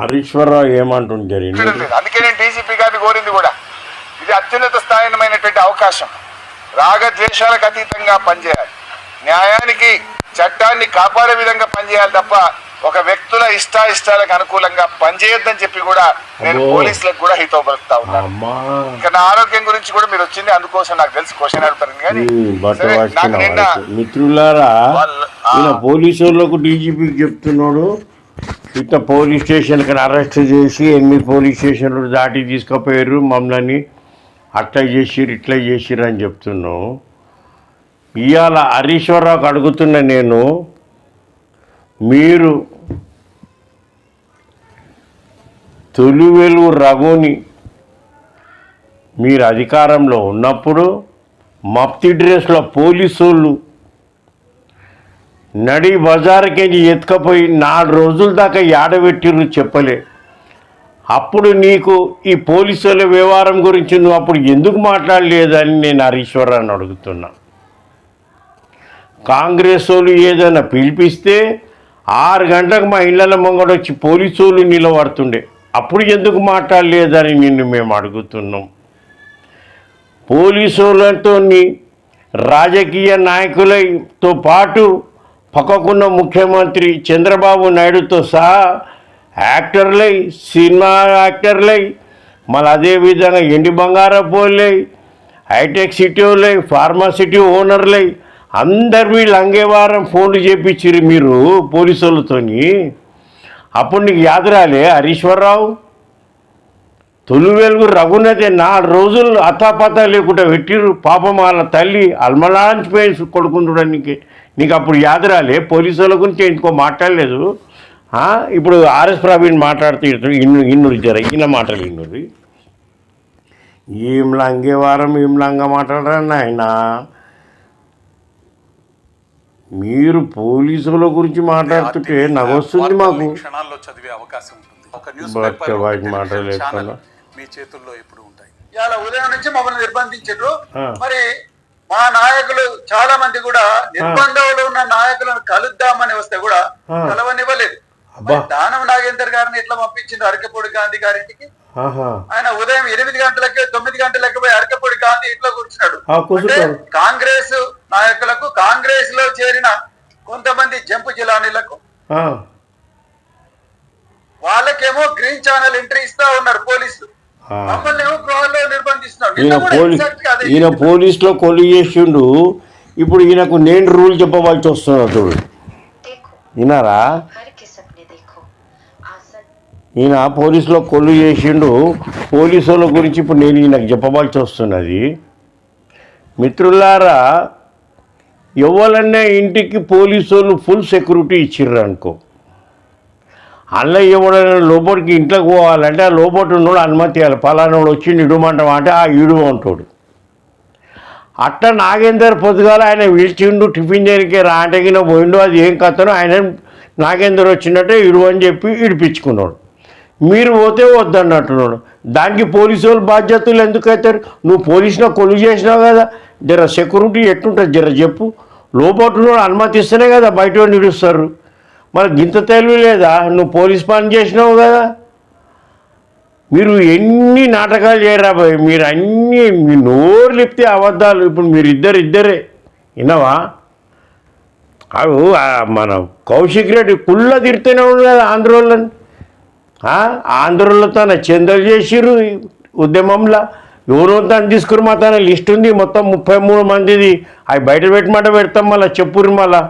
హరీశ్వరరావు ఏమంటుంది జరిగింది చూడడం లేదు అందుకే నేను డీజీపీ గారిని కోరింది కూడా. ఇది అత్యున్నత స్థాయిమైనటువంటి అవకాశం. రాగద్వేషాలకు అతీతంగా పనిచేయాలి. న్యాయానికి చట్టాన్ని కాపాడే విధంగా పనిచేయాలి తప్ప ఒక వ్యక్తుల ఇష్టాయిష్టాలకు అనుకూలంగా పనిచేయొద్దని చెప్పి కూడా నేను. పోలీసులకు కూడా హితో పలుకుతా ఉన్నాను ఇక నా ఆరోగ్యం గురించి కూడా మీరు వచ్చింది అందుకోసం నాకు తెలిసి క్వశ్చన్ అడుగుతారు కానీ నాకు నిన్న. మిత్రులారా పోలీసు వాళ్ళకు డీజీపీకి చెప్తున్నాడు. ఇట్లా పోలీస్ స్టేషన్కి అరెస్ట్ చేసి ఎన్ని పోలీస్ స్టేషన్లు దాటి తీసుకుపోయారు మమ్మల్ని అట్లా చేసిర్రు ఇట్లా చేసిర్రు అని చెప్తున్నావు. ఇవాళ హరీశ్వరరావుకి అడుగుతున్న నేను మీరు తొలివెలు రఘుని మీరు అధికారంలో ఉన్నప్పుడు మప్తి డ్రెస్లో పోలీసు వాళ్ళు నడి బజార్కి ఎత్తుకపోయి నాలుగు రోజుల దాకా ఏడబెట్టిర్రు చెప్పలే. అప్పుడు నీకు ఈ పోలీసుల వ్యవహారం గురించి నువ్వు అప్పుడు ఎందుకు మాట్లాడలేదని నేను హరీశ్వరాన్ని అడుగుతున్నా. కాంగ్రెస్ వాళ్ళు ఏదైనా పిలిపిస్తే ఆరు గంటలకు మా ఇళ్ళ ముంగడొచ్చి పోలీసు వాళ్ళు నిలబడుతుండే. అప్పుడు ఎందుకు మాట్లాడలేదని నిన్ను మేము అడుగుతున్నాం. పోలీసు వాళ్ళతో రాజకీయ నాయకులతో పాటు పక్కకున్న ముఖ్యమంత్రి చంద్రబాబు నాయుడుతో సహా యాక్టర్లై సినిమా యాక్టర్లై మళ్ళీ అదేవిధంగా ఎండి బంగారపోలై హైటెక్ సిటీ ఫార్మాసిటీ ఓనర్లై అందరు వీళ్ళు అంగేవారం ఫోన్లు చేపించిరు మీరు పోలీసు వాళ్ళతోని అప్పుడు నీకు యాదరాలే హరీశ్వరరావు? తొలి వెలుగు రఘునతే నాలుగు రోజులు అతాపతా లేకుండా పెట్టిరు పాపం వాళ్ళ తల్లి అల్మలాంచిపోయి కొడుకుంటుడానికి నీకు అప్పుడు యాదరాలే పోలీసు వాళ్ళ గురించి ఇంకో మాట్లాడలేదు? ఇప్పుడు ఆర్ఎస్ ప్రవీణ్ మాట్లాడుతూ ఇన్ను ఇన్నురు జర ఇన్న మాటలు ఇన్నురు. ఏం లంగే వారం ఏం లంగా మాట్లాడరా ఆయన మీరు పోలీసుల గురించి మాట్లాడుతుంటే నవ్వొస్తుంది మాకు. క్షణాల్లో చదివే అవకాశం ఉంటుంది. ఒక న్యూస్ పేపర్ వాటి మాటలు. మీ చేతుల్లో ఎప్పుడు ఉంటాయి. ఇవాళ ఉదయం నుంచి మమ్మల్ని నిర్బంధించారు. మరి మా నాయకులు చాలా మంది కూడా నిర్బంధంలో ఉన్న నాయకులను కలుద్దామని వస్తే కూడా. కలవనివ్వలేదు. దానం నాగేందర్ గారిని ఎట్లా పంపించిండు అరకపూడి గాంధీ గారింటికి ఆయన ఉదయం ఎనిమిది గంటలకి తొమ్మిది గంటలకి పోయి అరకపూడి గాంధీ ఇంట్లో కూర్చున్నాడు. అంటే కాంగ్రెస్ నాయకులకు కాంగ్రెస్లో చేరిన కొంతమంది జంపు జిలానీలకు వాళ్ళకేమో గ్రీన్ ఛానల్ ఎంట్రీ ఇస్తా ఉన్నారు పోలీసులు. ఈయన పోలీస్ ఈయన పోలీసులో కొలు చేసిండు. ఇప్పుడు ఈయనకు నేను రూల్ చెప్పవలసి వస్తున్నా చూడు. వినారా ఈయన పోలీసులో కొల్లు చేసిండు. పోలీసుల గురించి ఇప్పుడు నేను ఈయనకు చెప్పవలసి వస్తున్నది. మిత్రులారా ఎవరన్నా ఇంటికి పోలీసు వాళ్ళు ఫుల్ సెక్యూరిటీ ఇచ్చిర్రు అనుకో. అందులో ఎవడైనా లోపలికి ఇంట్లోకి పోవాలంటే ఆ లోబోటు ఉన్నోడు అనుమతి ఇవ్వాలి. పలానాడు వచ్చి ఇడుమంటాం అంటే ఆ ఇడు అంటాడు. అట్ట నాగేందర్ పొద్దుగాల ఆయన పిలిచిండు టిఫిన్ చేయడానికి రాటగిన పోయిండు అది ఏం కథను ఆయన నాగేందర్ వచ్చినట్టే ఇడు అని చెప్పి ఇడిపించుకున్నాడు మీరు పోతే వద్దన్నట్టున్నాడు. దానికి పోలీసు వాళ్ళు బాధ్యతలు ఎందుకు అవుతారు నువ్వు పోలీసులో కొలు చేసినావు కదా. జర సెక్యూరిటీ ఎట్టుంటుంది జర చెప్పు. లోపల అనుమతిస్తేనే కదా బయట నిలుస్తారు. మరి గింత తెలివి లేదా? నువ్వు పోలీస్ పని చేసినావు కదా. మీరు ఎన్ని నాటకాలు చేయరా బాయ్ మీరు అన్నీ మీ నోరు లిప్తే అబద్ధాలు. ఇప్పుడు మీరు ఇద్దరు. ఇద్దరే విన్నావా అవు మన కౌశిక్ రెడ్డి కుళ్ళ తిడుతూనే ఉన్నాడు కదా ఆంధ్రోళ్ళని. ఆంధ్రులతో తన చందలు చేసిర్రు ఉద్యమంలో. ఎవరో తను తీసుకుని మా తన లిస్ట్ ఉంది. మొత్తం ముప్పై మూడు మందిది. అవి బయట పెట్టమంటే పెడతాం మళ్ళీ చెప్పురు మళ్ళీ.